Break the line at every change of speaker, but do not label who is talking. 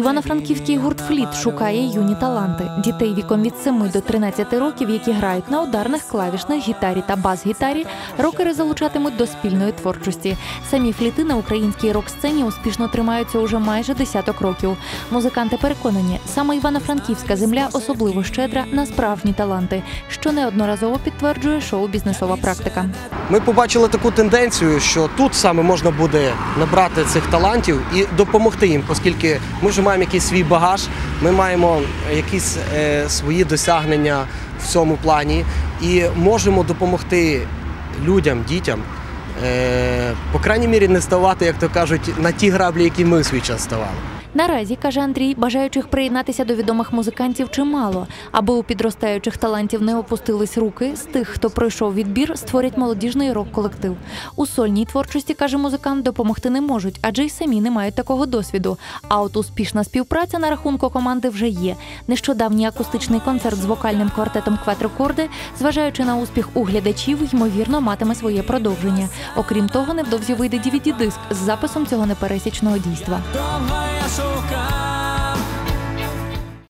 Івано-Франківський гурт Фліт шукає юні таланти дітей віком від 7 до 13 років, які грають на ударних клавішних, гітарі та бас-гітарі. Рокери залучатимуть до спільної творчості. Самі фліти на українській рок-сцені успішно тримаються уже майже десяток років. Музиканти переконані, саме Івано-Франківська земля особливо щедра на справжні таланти, що неодноразово підтверджує шоу-бізнесова практика.
Ми побачили таку тенденцію, що тут саме можна буде набрати цих талантів і допомогти їм, оскільки ми вже маємо якийсь свій багаж, ми маємо якісь е, свої досягнення в цьому плані і можемо допомогти людям, дітям, е, по крайній мірі, не ставати, як то кажуть, на ті граблі, які ми свій час ставали.
Наразі каже Андрій, бажаючих приєднатися до відомих музикантів чимало, аби у підростаючих талантів не опустились руки. З тих, хто пройшов відбір, створять молодіжний рок-колектив. У сольній творчості каже музикант, допомогти не можуть, адже й самі не мають такого досвіду. А от успішна співпраця на рахунку команди вже є. Нещодавній акустичний концерт з вокальним квартетом Кватрикорди, зважаючи на успіх у глядачів, ймовірно, матиме своє продовження. Окрім того, невдовзі вийде dvd диск з записом цього непересічного дійства.
payaso